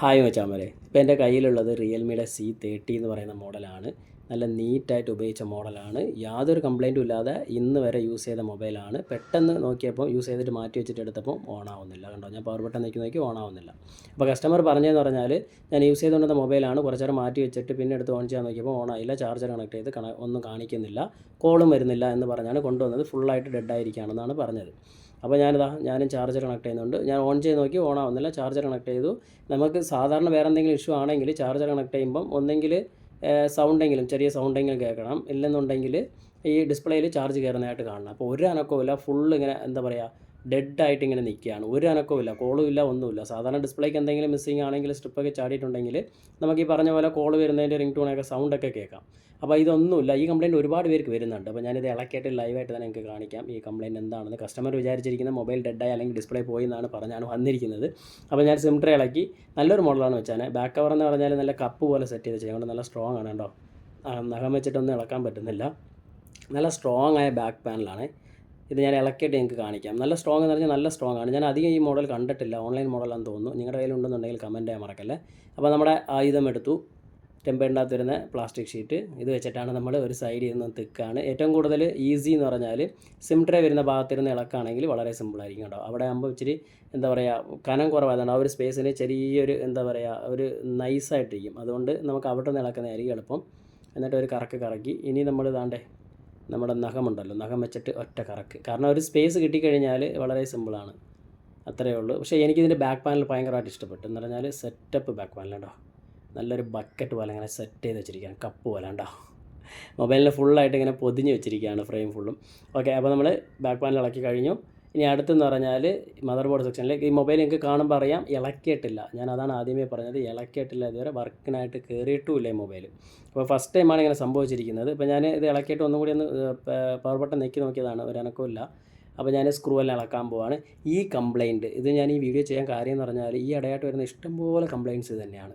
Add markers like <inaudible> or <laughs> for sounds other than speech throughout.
Hi മച്ചാമരെ. ഇപ്പോൾ എന്റെ കയ്യിലുള്ളത് റിയൽമിയുടെ സി തേർട്ടി എന്ന് പറയുന്ന മോഡലാണ്. നല്ല നീറ്റായിട്ട് ഉപയോഗിച്ച മോഡലാണ്. യാതൊരു കംപ്ലൈന്റും ഇല്ലാതെ ഇന്ന് വരെ യൂസ് ചെയ്ത മൊബൈലാണ് പെട്ടെന്ന് നോക്കിയപ്പോൾ യൂസ് ചെയ്തിട്ട് മാറ്റി വെച്ചിട്ട് എടുത്തപ്പോൾ ഓൺ ആവുന്നില്ല. കണ്ടോ? ഞാൻ പവർ ബട്ടൺ നോക്കി നോക്കി ഓൺ ആവുന്നില്ല. അപ്പോൾ കസ്റ്റമർ പറഞ്ഞതെന്ന് പറഞ്ഞാൽ ഞാൻ യൂസ് ചെയ്തുകൊണ്ടിരുന്ന മൊബൈലാണ് കുറച്ച് നേരം മാറ്റി വെച്ചിട്ട് പിന്നെ എടുത്ത് ഓൺ ചെയ്യാൻ നോക്കിയപ്പോൾ ഓൺ ആയില്ല. ചാർജർ കണക്ട് ചെയ്ത് ഒന്നും കാണിക്കുന്നില്ല. കോളും വരുന്നില്ല എന്ന് പറഞ്ഞാണ് കൊണ്ടുവന്നത്. ഫുള്ളായിട്ട് ഡെഡ് ആയിരിക്കുകയാണെന്നാണ് പറഞ്ഞത്. അപ്പോൾ ഞാനിതാ ഞാനും ചാർജർ കണക്ട് ചെയ്യുന്നുണ്ട്. ഞാൻ ഓൺ ചെയ്ത് നോക്കി ഓൺ ആവുന്നില്ല. ചാർജർ കണക്ട് ചെയ്തു. നമുക്ക് സാധാരണ വേറെ എന്തെങ്കിലും ഇഷ്യൂ ആണെങ്കിൽ ചാർജർ കണക്ട് ചെയ്യുമ്പം ഒന്നെങ്കിൽ സൗണ്ടെങ്കിലും ചെറിയ സൗണ്ടെങ്കിലും കേൾക്കണം. ഇല്ലെന്നുണ്ടെങ്കിൽ ഈ ഡിസ്പ്ലേയിൽ ചാർജ് കയറുന്നതായിട്ട് കാണണം. അപ്പോൾ ഒരു അനക്കവുമില്ല ഫുള്ള് ഇങ്ങനെ എന്താ പറയുക ഡെഡ് ആയിട്ട് ഇങ്ങനെ നിൽക്കുകയാണ്. ഒരു അനക്കവുമില്ല കോളും ഇല്ല ഒന്നുമില്ല. സാധാരണ ഡിസ്പ്ലേക്ക് എന്തെങ്കിലും മിസ്സിങ് ആണെങ്കിൽ സ്ട്രിപ്പൊക്കെ ചാടിയിട്ടുണ്ടെങ്കിൽ നമുക്ക് ഈ പറഞ്ഞ പോലെ കോൾ വരുന്നതിന്റെ റിംഗ് ടൂണൊക്കെ സൗണ്ടൊക്കെ കേൾക്കാം. അപ്പോൾ ഇതൊന്നുമില്ല. ഈ കംപ്ലയിന്റ് ഒരുപാട് പേർക്ക് വരുന്നുണ്ട്. അപ്പോൾ ഞാനിത് ഇളക്കിയിട്ട് ലൈവായിട്ട് തന്നെ നിങ്ങൾക്ക് കാണിക്കാം. ഈ കംപ്ലയിന്റ് എന്താണെന്ന്. കസ്റ്റമർ വിചാരിച്ചിരിക്കുന്ന മൊബൈൽ ഡെഡായി അല്ലെങ്കിൽ ഡിസ്പ്ലേ പോയി എന്നാണ് പറഞ്ഞാണ് വന്നിരിക്കുന്നത്. അപ്പോൾ ഞാൻ സിം ട്രേ ഇളക്കി. നല്ലൊരു മോഡലാണ് വെച്ചാൽ ബാക്ക് കവർ എന്ന് പറഞ്ഞാൽ നല്ല കപ്പ് പോലെ സെറ്റ് ചെയ്ത് ചെയ്യുന്നത് നല്ല സ്ട്രോങ് ആണ് കേട്ടോ. നഖം വെച്ചിട്ടൊന്നും ഇളക്കാൻ പറ്റുന്നില്ല. നല്ല സ്ട്രോങ് ആയ ബാക്ക് പാനലാണ് ഇത് ഞാൻ ഇളക്കിയിട്ട് നിങ്ങൾക്ക് കാണിക്കാം. നല്ല സ്ട്രോങ് എന്ന് പറഞ്ഞാൽ നല്ല സ്ട്രോങ് ആണ്. ഞാൻ അധികം ഈ മോഡൽ കണ്ടിട്ടില്ല. ഓൺലൈൻ മോഡലാണെന്ന് തോന്നുന്നു. നിങ്ങളുടെ കയ്യിലുണ്ടെന്നുണ്ടെങ്കിൽ കമന്റ് ചെയ്യാൻ മറക്കല്ലേ. അപ്പോൾ നമ്മുടെ ആയുധം എടുത്തു. ടെമ്പറിന്റെ വരുന്ന പ്ലാസ്റ്റിക് ഷീറ്റ് ഇത് വെച്ചിട്ടാണ് നമ്മൾ ഒരു സൈഡിൽ നിന്ന് തിക്കാണ്. ഏറ്റവും കൂടുതൽ ഈസി എന്ന് പറഞ്ഞാൽ സിംട്രേ വരുന്ന ഭാഗത്തിരുന്ന് ഇളക്കാണെങ്കിൽ വളരെ സിമ്പിളായിരിക്കും കേട്ടോ. അവിടെ ആകുമ്പോൾ ഇച്ചിരി എന്താ പറയുക കനം കുറവായതുകൊണ്ട് ആ ഒരു സ്പേസിന് ചെറിയൊരു എന്താ പറയുക ഒരു നൈസായിട്ടിരിക്കും അതുകൊണ്ട് നമുക്ക് അവിടെ നിന്ന് ഇളക്കുന്നതായിരിക്കും എളുപ്പം. എന്നിട്ട് ഒരു കറക്ക് കറക്കി. ഇനി നമ്മൾ ഇതാണ്ടേ നമ്മുടെ നഖമുണ്ടല്ലോ നഖം വെച്ചിട്ട് ഒറ്റ കറക്ക്. കാരണം ഒരു സ്പേസ് കിട്ടിക്കഴിഞ്ഞാൽ വളരെ സിമ്പിളാണ് അത്രയേ ഉള്ളൂ. പക്ഷേ എനിക്കിതിന്റെ ബാക്ക് പാനൽ ഭയങ്കരമായിട്ട് ഇഷ്ടപ്പെട്ടു. എന്ന് പറഞ്ഞാൽ സെറ്റപ്പ് ബാക്ക് പാനൽ കേട്ടോ നല്ലൊരു ബക്കറ്റ് പോലെ അങ്ങനെ സെറ്റ് ചെയ്ത് വെച്ചിരിക്കുകയാണ്. കപ്പ് പോലെ ഉണ്ടോ മൊബൈലിന് ഫുള്ളായിട്ട് ഇങ്ങനെ പൊതിഞ്ഞ് വെച്ചിരിക്കുകയാണ് ഫ്രെയിം ഫുള്ളും ഓക്കെ അപ്പോൾ നമ്മൾ ബാക്ക് പാനൽ ഇളക്കി കഴിഞ്ഞു. ഇനി അടുത്തെന്ന് പറഞ്ഞാൽ മദർ ബോർഡ് സെക്ഷനിൽ ഈ മൊബൈൽ എനിക്ക് കാണുമ്പോൾ അറിയാം ഇളക്കിയിട്ടില്ല. ഞാൻ അതാണ് ആദ്യമേ പറഞ്ഞത് ഇളക്കിയിട്ടില്ല ഇതുവരെ വർക്കിനായിട്ട് കയറിയിട്ടുമില്ല ഈ മൊബൈൽ അപ്പോൾ ഫസ്റ്റ് ടൈമാണ് ഇങ്ങനെ സംഭവിച്ചിരിക്കുന്നത്. ഇപ്പോൾ ഞാൻ ഇത് ഇളക്കിയിട്ട് ഒന്നും കൂടി ഒന്ന് പവർ ബട്ടൺ നെക്കി നോക്കിയതാണ് ഒരു അനക്കമില്ല അപ്പോൾ ഞാൻ സ്ക്രൂ എല്ലാം ഇളക്കാൻ പോവാണ്. ഈ കംപ്ലയിന്റ് ഇത് ഞാൻ ഈ വീഡിയോ ചെയ്യാൻ കാര്യം എന്ന് പറഞ്ഞാൽ ഈ ഇടയായിട്ട് വരുന്ന ഇഷ്ടംപോലെ കംപ്ലയിന്റ്സ് തന്നെയാണ്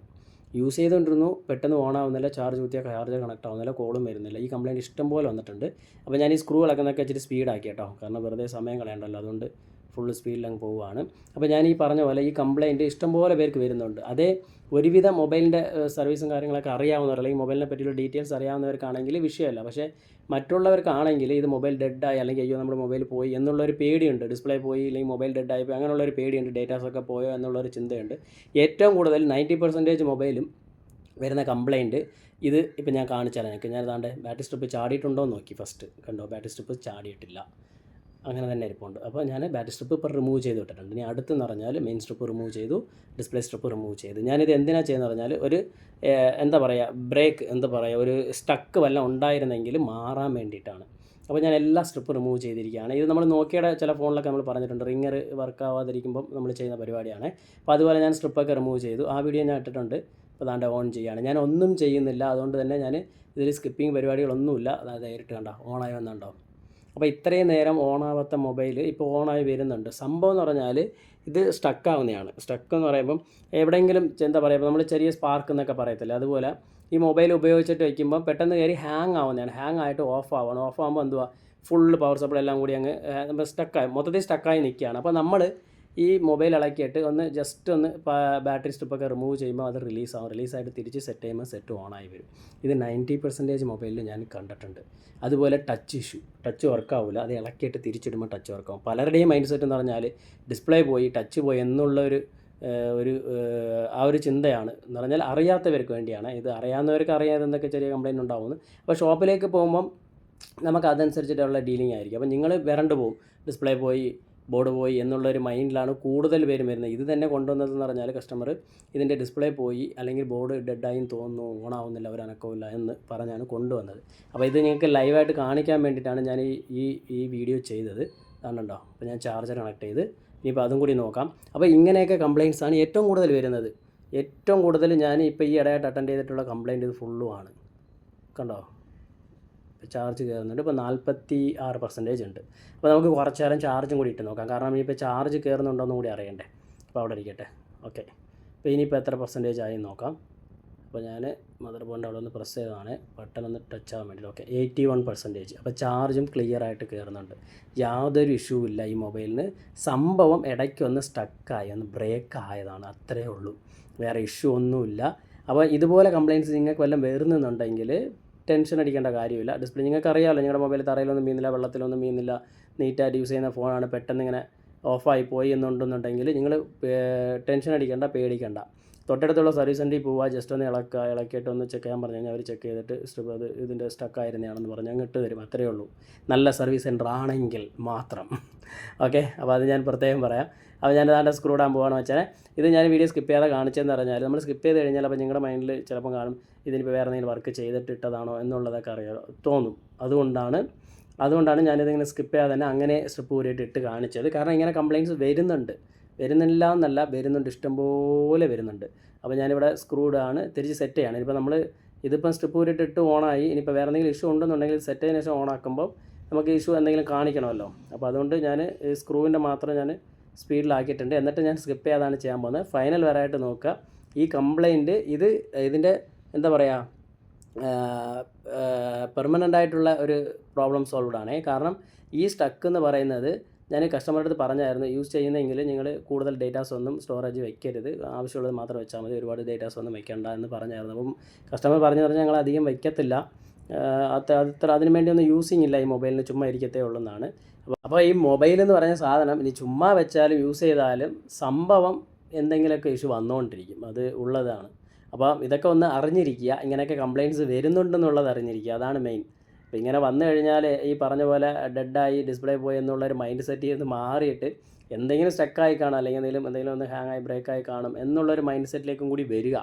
യൂസ് ചെയ്തുകൊണ്ടിരുന്നു പെട്ടെന്ന് ഓൺ ആവുന്നില്ല. ചാർജ് കുത്തിയാൽ ചാർജർ കണക്ട് ആവുന്നില്ല. കോളും വരുന്നില്ല. ഈ കംപ്ലയിന്റ് ഇഷ്ടം പോലെ വന്നിട്ടുണ്ട്. അപ്പോൾ ഞാൻ ഈ സ്ക്രൂ ഇളക്കുന്നതൊക്കെ ഇച്ചിരി സ്പീഡാക്കി കേട്ടോ കാരണം വെറുതെ സമയം കളയണ്ടല്ലോ. അതുകൊണ്ട് ഫുള്ള് സ്പീഡിൽ അങ്ങ് പോവുകയാണ്. അപ്പോൾ ഞാൻ ഈ പറഞ്ഞ പോലെ ഈ കംപ്ലയിന്റ് ഇഷ്ടംപോലെ പേർക്ക് വരുന്നുണ്ട്. അതേ ഒരുവിധ മൊബൈലിന്റെ സർവീസും കാര്യങ്ങളൊക്കെ അറിയാവുന്നവർ അല്ലെങ്കിൽ മൊബൈലിനെ പറ്റിയുള്ള ഡീറ്റെയിൽസ് അറിയാവുന്നവർക്കാണെങ്കിൽ വിഷയമല്ല. പക്ഷേ മറ്റുള്ളവർക്കാണെങ്കിൽ ഇത് മൊബൈൽ ഡെഡായി അല്ലെങ്കിൽ അയ്യോ നമ്മുടെ മൊബൈൽ പോയി എന്നുള്ളൊരു പേടിയുണ്ട്. ഡിസ്പ്ലേ പോയി അല്ലെങ്കിൽ മൊബൈൽ ഡെഡായി പോയി അങ്ങനെയുള്ളൊരു പേടിയുണ്ട്. ഡേറ്റാസൊക്കെ പോയോ എന്നുള്ളൊരു ചിന്തയുണ്ട്. ഏറ്റവും കൂടുതൽ നയന്റി പെർസെന്റേജ് മൊബൈലും വരുന്ന കംപ്ലയിന്റ് ഇത് ഇപ്പം ഞാൻ കാണിച്ചു ഞാൻ ഇതാണ്ട് ബാറ്ററി സ്ട്രിപ്പ് ചാടിയിട്ടുണ്ടോ എന്ന് നോക്കി ഫസ്റ്റ് കണ്ടോ? ബാറ്ററി സ്ട്രിപ്പ് ചാടിയിട്ടില്ല. അങ്ങനെ തന്നെ ഇരിപ്പുണ്ട്. അപ്പോൾ ഞാൻ ബാറ്റ് സ്ട്രിപ്പ് ഇപ്പോൾ റിമൂവ് ചെയ്ത് വിട്ടിട്ടുണ്ട്. ഇനി അടുത്തെന്ന് പറഞ്ഞാൽ മെയിൻ സ്ട്രിപ്പ് റിമൂവ് ചെയ്തു ഡിസ്പ്ലേ സ്ട്രിപ്പ് റിമൂവ് ചെയ്തു. ഞാനിത് എന്തിനാ ചെയ്യുന്നത് പറഞ്ഞാൽ ഒരു എന്താ പറയുക ബ്രേക്ക് എന്താ പറയുക ഒരു സ്റ്റക്ക് വല്ല ഉണ്ടായിരുന്നെങ്കിൽ മാറാൻ വേണ്ടിയിട്ടാണ്. അപ്പോൾ ഞാൻ എല്ലാ സ്ട്രിപ്പ് റിമൂവ് ചെയ്തിരിക്കുകയാണ്. ഇത് നമ്മൾ നോക്കിയുടെ ചില ഫോണിലൊക്കെ നമ്മൾ പറഞ്ഞിട്ടുണ്ട് റിങ്ങർ വർക്ക് ആവാതിരിക്കുമ്പം നമ്മൾ ചെയ്യുന്ന പരിപാടിയാണ്. അപ്പോൾ അതുപോലെ ഞാൻ സ്ട്രിപ്പൊക്കെ റിമൂവ് ചെയ്തു. ആ വീഡിയോ ഞാൻ ഇട്ടിട്ടുണ്ട്. അപ്പോൾ അതാണ്ട് ഓൺ ചെയ്യുകയാണ് ഞാൻ ഒന്നും ചെയ്യുന്നില്ല. അതുകൊണ്ട് തന്നെ ഞാൻ ഇതിൽ സ്കിപ്പിംഗ് പരിപാടികളൊന്നുമില്ല. അതായത് നേരിട്ട് കണ്ടോ ഓണായി വന്നുണ്ടോ അപ്പോൾ ഇത്രയും നേരം ഓണാവാത്ത മൊബൈൽ ഇപ്പോൾ ഓണായി വരുന്നുണ്ട്. സംഭവം എന്ന് പറഞ്ഞാൽ ഇത് സ്റ്റക്കാവുന്നതാണ് സ്റ്റക്ക് എന്ന് പറയുമ്പം എവിടെയെങ്കിലും എന്താ പറയുക നമ്മൾ ചെറിയ സ്പാർക്ക് എന്നൊക്കെ പറയത്തില്ല അതുപോലെ ഈ മൊബൈൽ ഉപയോഗിച്ചിട്ട് വയ്ക്കുമ്പോൾ പെട്ടെന്ന് കയറി ഹാങ് ആവുന്നതാണ്. ഹാങ് ആയിട്ട് ഓഫ് ആവണം ഓഫ് ആകുമ്പോൾ എന്തുവാ? ഫുൾ പവർ സപ്ലൈ എല്ലാം കൂടി അങ്ങ് സ്റ്റക്കായി മൊത്തത്തിൽ സ്റ്റക്കായി നിൽക്കുകയാണ്. അപ്പോൾ നമ്മൾ ഈ മൊബൈൽ ഇളക്കിയിട്ട് ഒന്ന് ജസ്റ്റ് ഒന്ന് ബാറ്ററി സ്ട്രിപ്പൊക്കെ റിമൂവ് ചെയ്യുമ്പോൾ അത് റിലീസ് ആവും. റിലീസായിട്ട് തിരിച്ച് സെറ്റ് ചെയ്യുമ്പോൾ സെറ്റ് ഓൺ ആയി വരും. ഇത് നയന്റി പെർസെന്റേജ് മൊബൈലിൽ ഞാൻ കണ്ടിട്ടുണ്ട്. അതുപോലെ ടച്ച് ഇഷ്യൂ ടച്ച് വർക്കാവില്ല അത് ഇളക്കിയിട്ട് തിരിച്ചിടുമ്പോൾ ടച്ച് വർക്കാവും പലരുടെയും മൈൻഡ് സെറ്റ് എന്ന് പറഞ്ഞാൽ ഡിസ്പ്ലേ പോയി ടച്ച് പോയി എന്നുള്ള ഒരു ഒരു ആ ഒരു ചിന്തയാണ്. എന്ന് പറഞ്ഞാൽ അറിയാത്തവർക്ക് വേണ്ടിയാണ്. ഇത് അറിയാവുന്നവർക്ക് അറിയാതെ എന്തൊക്കെ ചെറിയ കംപ്ലയിന്റ് ഉണ്ടാവുന്നു അപ്പോൾ ഷോപ്പിലേക്ക് പോകുമ്പം നമുക്ക് അതനുസരിച്ചിട്ടുള്ള ഡീലിംഗ് ആയിരിക്കും. അപ്പോൾ നിങ്ങൾ വരണ്ട് പോകും ഡിസ്പ്ലേ പോയി ബോർഡ് പോയി എന്നുള്ളൊരു മൈൻഡിലാണ് കൂടുതൽ പേരും വരുന്നത്. ഇത് തന്നെ കൊണ്ടുവന്നതെന്ന് പറഞ്ഞാൽ കസ്റ്റമർ ഇതിന്റെ ഡിസ്പ്ലേ പോയി അല്ലെങ്കിൽ ബോർഡ് ഡെഡായും തോന്നുന്നു ഓണാവുന്നില്ല ഒരു അനക്കമില്ല എന്ന് പറഞ്ഞാണ് കൊണ്ടുവന്നത്. അപ്പോൾ ഇത് നിങ്ങൾക്ക് ലൈവായിട്ട് കാണിക്കാൻ വേണ്ടിയിട്ടാണ് ഞാൻ ഈ ഈ വീഡിയോ ചെയ്തത്. കാണണ്ടോ അപ്പോൾ ഞാൻ ചാർജർ കണക്ട് ചെയ്ത്. ഇനിയിപ്പോൾ അതും കൂടി നോക്കാം. അപ്പോൾ ഇങ്ങനെയൊക്കെ കംപ്ലയിൻസ് ആണ് ഏറ്റവും കൂടുതൽ വരുന്നത്. ഏറ്റവും കൂടുതൽ ഞാൻ ഇപ്പോൾ ഈ ഇടയായിട്ട് അറ്റൻഡ് ചെയ്തിട്ടുള്ള കംപ്ലയിന്റ് ഇത് ഫുള്ളുമാണ് കണ്ടോ? ചാർജ് കയറുന്നുണ്ട്. ഇപ്പോൾ നാൽപ്പത്തി ആറ് പെർസെന്റേജ് ഉണ്ട്. അപ്പോൾ നമുക്ക് കുറച്ച് നേരം ചാർജും കൂടി ഇട്ട് നോക്കാം. കാരണം ഇനിയിപ്പോൾ ചാർജ് കയറുന്നുണ്ടോ എന്നും കൂടി അറിയണ്ടേ. അപ്പോൾ അവിടെ ഇരിക്കട്ടെ. ഓക്കെ അപ്പോൾ ഇനിയിപ്പോൾ എത്ര പെർസെന്റേജ് ആയി നോക്കാം. അപ്പോൾ ഞാൻ മദർ ബോർഡിന്റെ അവിടെ ഒന്ന് പ്രസ് ചെയ്തതാണ്. ബട്ടൺ ഒന്ന് ടച്ച് ആവാൻ വേണ്ടിയിട്ട് ഓക്കെ എയ്റ്റി വൺ പെർസെന്റേജ് അപ്പോൾ ചാർജും ക്ലിയർ ആയിട്ട് കയറുന്നുണ്ട്. യാതൊരു ഇഷ്യൂ ഇല്ല ഈ മൊബൈലിന് സംഭവം ഇടയ്ക്കൊന്ന് സ്റ്റക്കായി ഒന്ന് ബ്രേക്ക് ആയതാണ്. അത്രയേ ഉള്ളൂ. വേറെ ഇഷ്യൂ ഒന്നുമില്ല. അപ്പോൾ ഇതുപോലെ കംപ്ലയിന്റ്സ് നിങ്ങൾക്ക് വല്ലതും വരുന്നുണ്ടെങ്കിൽ ടെൻഷൻ അടിക്കേണ്ട കാര്യമില്ല. ഡിസ്പ്ലേ നിങ്ങൾക്ക് അറിയാമല്ലോ നിങ്ങളുടെ മൊബൈൽ തറയിലൊന്നും മീനില്ല വെള്ളത്തിലൊന്നും മീനില്ല നീറ്റായിട്ട് യൂസ് ചെയ്യുന്ന ഫോണാണ് പെട്ടെന്ന് ഇങ്ങനെ ഓഫായി പോയി എന്നുണ്ടെന്നുണ്ടെങ്കിൽ നിങ്ങൾ ടെൻഷൻ അടിക്കേണ്ട പേടിക്കേണ്ട. തൊട്ടടുത്തുള്ള സർവീസ് സെന്ററിൽ പോവുക ജസ്റ്റ് ഒന്ന് ഇളക്കുക ഇളക്കിയിട്ട് ഒന്ന് ചെക്ക് ചെയ്യാൻ പറഞ്ഞു കഴിഞ്ഞാൽ അവർ ചെക്ക് ചെയ്തിട്ട് സ്ട്രിപ്പ് അത് ഇതിന്റെ സ്റ്റക്ക് ആയിരുന്നെയാണെന്ന് പറഞ്ഞ് അങ്ങ് ഇട്ട് തരും അത്രയേ ഉള്ളൂ. നല്ല സർവീസ് സെന്റർ ആണെങ്കിൽ മാത്രം. ഓക്കെ അപ്പോൾ അത് ഞാൻ പ്രത്യേകം പറയാം. അപ്പോൾ ഞാൻ അതാണ്ട് സ്ക്രൂ ഇടാൻ പോവാണെന്ന് വെച്ചാൽ ഇത് ഞാൻ വീഡിയോ സ്കിപ്പ് ചെയ്യാതെ കാണിച്ചതെന്ന് പറഞ്ഞാൽ നമ്മൾ സ്കിപ്പ് ചെയ്ത് കഴിഞ്ഞാൽ അപ്പോൾ നിങ്ങളുടെ മൈൻഡിൽ ചിലപ്പോൾ കാണും ഇതിനിപ്പോൾ വേറെ എന്തെങ്കിലും വർക്ക് ചെയ്തിട്ട് ഇട്ടതാണോ എന്നുള്ളതൊക്കെ അറിയാം തോന്നും. അതുകൊണ്ടാണ് അതുകൊണ്ടാണ് ഞാനിതിങ്ങനെ സ്കിപ്പ് ചെയ്യാതെ തന്നെ അങ്ങനെ സ്ട്രിപ്പ് ഊരിയിട്ട് ഇട്ട് കാണിച്ചത്. കാരണം ഇങ്ങനെ കംപ്ലയിന്റ്സ് വരുന്നുണ്ട്. വരുന്നില്ല എന്നല്ല വരുന്നുണ്ട് ഇഷ്ടംപോലെ വരുന്നുണ്ട്. അപ്പോൾ ഞാനിവിടെ സ്ക്രൂഡാണ് തിരിച്ച് സെറ്റ് ചെയ്യാണ്. ഇപ്പോൾ നമ്മൾ ഇതിപ്പം സ്ട്രിപ്പ് ഊരിയിട്ട് ഇട്ട് ഓണായി ഇനിയിപ്പോൾ വേറെ എന്തെങ്കിലും ഇഷ്യൂ ഉണ്ടെന്നുണ്ടെങ്കിൽ സെറ്റ് ചെയ്തതിന് ശേഷം ഓണാക്കുമ്പോൾ നമുക്ക് ഇഷ്യൂ എന്തെങ്കിലും കാണിക്കണമല്ലോ. അപ്പോൾ അതുകൊണ്ട് ഞാൻ ഈ സ്ക്രൂവിന്റെ മാത്രം ഞാൻ സ്പീഡിലാക്കിയിട്ടുണ്ട് എന്നിട്ട് ഞാൻ സ്കിപ്പ് ചെയ്യാതാണ് ചെയ്യാൻ പോകുന്നത്. ഫൈനൽ വരായിട്ട് നോക്കുക. ഈ കംപ്ലൈന്റ് ഇത് ഇതിന്റെ എന്താ പറയുക പെർമനന്റ് ആയിട്ടുള്ള ഒരു പ്രോബ്ലം സോൾവ്ഡ് ആണ്. കാരണം ഈ സ്റ്റക്ക് എന്ന് പറയുന്നത് ഞാൻ കസ്റ്റമറുടെ അടുത്ത് പറഞ്ഞായിരുന്നു യൂസ് ചെയ്യുന്നെങ്കിൽ നിങ്ങൾ കൂടുതൽ ഡേറ്റാസ് ഒന്നും സ്റ്റോറേജ് വെക്കരുത്. ആവശ്യമുള്ളത് മാത്രം വെച്ചാൽ മതി. ഒരുപാട് ഡേറ്റാസ് ഒന്നും വെക്കണ്ട എന്ന് പറഞ്ഞായിരുന്നു. അപ്പം കസ്റ്റമർ പറഞ്ഞു പറഞ്ഞാൽ ഞങ്ങൾ അധികം വയ്ക്കത്തില്ല അത്ര അതിന് വേണ്ടി ഒന്നും യൂസിങ് ഇല്ല. ഈ മൊബൈലിന് ചുമ്മാ ഇരിക്കത്തേ ഉള്ളൂ എന്നാണ്. അപ്പോൾ ഈ മൊബൈൽ എന്ന് പറഞ്ഞ സാധനം ഇനി ചുമ്മാ വെച്ചാലും യൂസ് ചെയ്താലും സംഭവം എന്തെങ്കിലുമൊക്കെ ഇഷ്യൂ വന്നുകൊണ്ടിരിക്കും അത് ഉള്ളതാണ്. അപ്പോൾ ഇതൊക്കെ ഒന്ന് അറിഞ്ഞിരിക്കുക. ഇങ്ങനെയൊക്കെ കംപ്ലയിന്റ്സ് വരുന്നുണ്ടെന്നുള്ളത് അറിഞ്ഞിരിക്കുക. അതാണ് മെയിൻ അപ്പോൾ ഇങ്ങനെ വന്നു കഴിഞ്ഞാൽ ഈ പറഞ്ഞ പോലെ ഡെഡായി ഡിസ്പ്ലേ പോയി എന്നുള്ളൊരു മൈൻഡ് സെറ്റ് ചെയ്ത് മാറിയിട്ട് എന്തെങ്കിലും സ്റ്റക്കായി കാണും അല്ലെങ്കിൽ എന്തെങ്കിലും എന്തെങ്കിലും ഒന്ന് ഹാങ് ആയി ബ്രേക്ക് ആയി കാണും എന്നുള്ളൊരു മൈൻഡ് സെറ്റിലേക്കും കൂടി വരിക.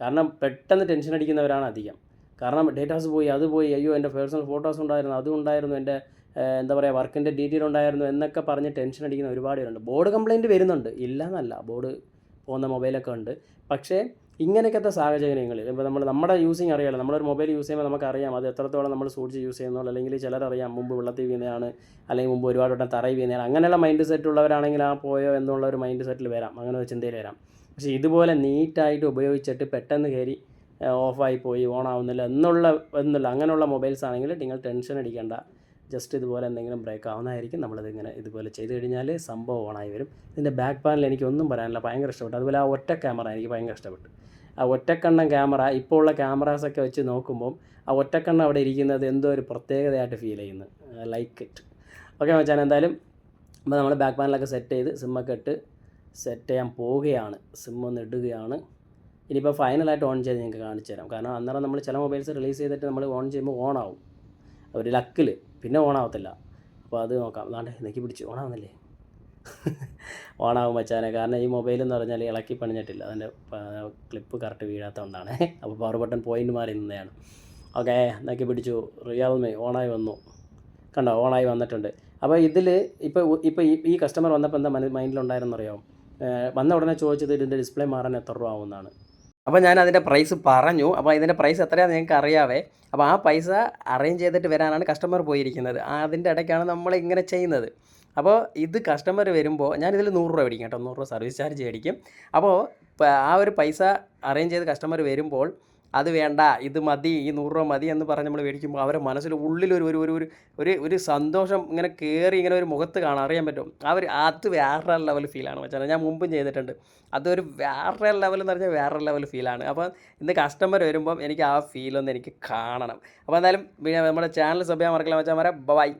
കാരണം പെട്ടെന്ന് ടെൻഷൻ അടിക്കുന്നവരാണ് അധികം. കാരണം ഡേറ്റാസ് പോയി അത് പോയി അയ്യോ എന്റെ പേഴ്സണൽ ഫോട്ടോസ് ഉണ്ടായിരുന്നു അതും ഉണ്ടായിരുന്നു എന്റെ എന്താ പറയുക വർക്കിന്റെ ഡീറ്റെയിൽ ഉണ്ടായിരുന്നു എന്നൊക്കെ പറഞ്ഞ് ടെൻഷൻ അടിക്കുന്ന ഒരുപാട് പേരുണ്ട്. ബോർഡ് കംപ്ലയിന്റ് വരുന്നുണ്ട്. ഇല്ല എന്നല്ല ബോർഡ് പോകുന്ന മൊബൈലൊക്കെ ഉണ്ട്. പക്ഷേ ഇങ്ങനെയൊക്കെ സാഹചര്യങ്ങളിൽ ഇപ്പോൾ നമ്മൾ നമ്മുടെ യൂസിങ് അറിയാലോ നമ്മളൊരു മൊബൈൽ യൂസ് ചെയ്യുമ്പോൾ നമുക്കറിയാം അത് എത്രത്തോളം നമ്മൾ സൂക്ഷിച്ച് യൂസ് ചെയ്യുന്നോ അല്ലെങ്കിൽ ചിലരറിയാം മുമ്പ് വെള്ളത്തിൽ വീണതാണ് അല്ലെങ്കിൽ മുമ്പ് ഒരുപാട് വട്ടം തറയിൽ വീണതാണ് അങ്ങനെയുള്ള മൈൻഡ് സെറ്റ് ഉള്ളവരാണെങ്കിൽ ആ പോയോ എന്നുള്ള ഒരു മൈൻഡ് സെറ്റിൽ വരാം. അങ്ങനെ ഒരു ചിന്തയിൽ വരാം. പക്ഷേ ഇതുപോലെ നീറ്റായിട്ട് ഉപയോഗിച്ചിട്ട് പെട്ടെന്ന് കയറി ഓഫായി പോയി ഓൺ ആവുന്നില്ല എന്നുള്ള എന്നുള്ള അങ്ങനെയുള്ള മൊബൈൽസ് ആണെങ്കിൽ നിങ്ങൾ ടെൻഷൻ അടിക്കേണ്ട. ജസ്റ്റ് ഇതുപോലെ എന്തെങ്കിലും ബ്രേക്ക് ആവുന്നതായിരിക്കും. നമ്മളിതിങ്ങനെ ഇതുപോലെ ചെയ്ത് കഴിഞ്ഞാൽ സംഭവം ഓണായി വരും. ഇതിന്റെ ബാക്ക് പാനൽ എനിക്കൊന്നും പറയാനില്ല. ഭയങ്കര ഇഷ്ടപ്പെട്ടു. അതുപോലെ ആ ഒറ്റ ക്യാമറ എനിക്ക് ഭയങ്കര ഇഷ്ടപ്പെട്ടു. ആ ഒറ്റക്കണ്ണം ക്യാമറ ഇപ്പോൾ ഉള്ള ക്യാമറാസൊക്കെ വെച്ച് നോക്കുമ്പം ആ ഒറ്റക്കണ്ണം അവിടെ ഇരിക്കുന്നത് എന്തോ ഒരു പ്രത്യേകതയായിട്ട് ഫീൽ ചെയ്യുന്നു. ലൈക്ക് ഇറ്റ് ഓക്കെ മച്ചാൻ എന്തായാലും അപ്പോൾ നമ്മൾ ബാക്ക് പാനലൊക്കെ സെറ്റ് ചെയ്ത് സിമ്മൊക്കെ ഇട്ട് സെറ്റ് ചെയ്യാൻ പോവുകയാണ്. സിം ഒന്ന് ഇടുകയാണ്. ഇനിയിപ്പോൾ ഫൈനലായിട്ട് ഓൺ ചെയ്ത് നിങ്ങൾക്ക് കാണിച്ചു തരാം. കാരണം അന്നേരം നമ്മൾ ചില മൊബൈൽസ് റിലീസ് ചെയ്തിട്ട് നമ്മൾ ഓൺ ചെയ്യുമ്പോൾ ഓൺ ആവും. ഒരു ലക്കിൽ പിന്നെ ഓൺ ആവത്തില്ല. അപ്പോൾ അത് നോക്കാം. അതാണ്ട് നെക്കി പിടിച്ച്. ഓൺ ആവുന്നില്ലേ? <laughs> ഓണാവും മച്ചാനെ. കാരണം ഈ മൊബൈൽ എന്ന് പറഞ്ഞാൽ ഇളക്കി പണിഞ്ഞിട്ടില്ല. അതിന്റെ ക്ലിപ്പ് കറക്റ്റ് വീഴാത്തതുകൊണ്ടാണ് <laughs> അപ്പോൾ പവർ ബട്ടൺ പോയിന്റ് മാറി നിന്നെയാണ് ഓക്കെ എന്നൊക്കെ പിടിച്ചു. റിയാൽമി ഓണായി വന്നു. കണ്ടോ? ഓണായി വന്നിട്ടുണ്ട്. അപ്പോൾ ഇതിൽ ഇപ്പോൾ ഇപ്പോൾ ഈ കസ്റ്റമർ വന്നപ്പോൾ എന്താ മൈൻഡിലുണ്ടായിരുന്നറിയോ വന്ന ഉടനെ ചോദിച്ചത് ഇതിന്റെ ഡിസ്പ്ലേ മാറാൻ എത്ര രൂപ ആവുമെന്നാണ്. അപ്പോൾ ഞാൻ അതിന്റെ പ്രൈസ് പറഞ്ഞു. അപ്പോൾ ഇതിന്റെ പ്രൈസ് എത്രയാണെന്ന് നിങ്ങൾക്ക് അറിയാവേ. അപ്പോൾ ആ പൈസ അറേഞ്ച് ചെയ്തിട്ട് വരാനാണ് കസ്റ്റമർ പോയിരിക്കുന്നത്. അതിന്റെ ഇടയ്ക്കാണ് നമ്മൾ ഇങ്ങനെ ചെയ്യുന്നത്. അപ്പോൾ ഇത് കസ്റ്റമർ വരുമ്പോൾ ഞാൻ ഞാനിതിൽ നൂറ് രൂപ മേടിക്കും കേട്ടോ. നൂറ് രൂപ സർവീസ് ചാർജ് മേടിക്കും. അപ്പോൾ ആ ഒരു പൈസ അറേഞ്ച് ചെയ്ത് കസ്റ്റമർ വരുമ്പോൾ അത് വേണ്ട ഇത് മതി ഈ നൂറ് രൂപ മതി എന്ന് പറഞ്ഞ് നമ്മൾ മേടിക്കുമ്പോൾ അവരുടെ മനസ്സിൽ ഉള്ളിൽ ഒരു ഒരു ഒരു ഒരു ഒരു സന്തോഷം ഇങ്ങനെ കയറി ഇങ്ങനെ ഒരു മുഖത്ത് കാണാൻ അറിയാൻ പറ്റും. അവർ അത് വേറെ ലെവൽ ഫീലാണ് വെച്ചാൽ ഞാൻ മുമ്പും ചെയ്തിട്ടുണ്ട്. അതൊരു വേറെ ലെവൽ എന്ന് പറഞ്ഞാൽ വേറെ ലെവൽ ഫീലാണ് അപ്പോൾ ഇന്ന് കസ്റ്റമർ വരുമ്പം എനിക്ക് ആ ഫീലൊന്ന് എനിക്ക് കാണണം. അപ്പോൾ എന്തായാലും നമ്മുടെ ചാനൽ സഭ മറക്കില്ല വെച്ചാൽ ബൈ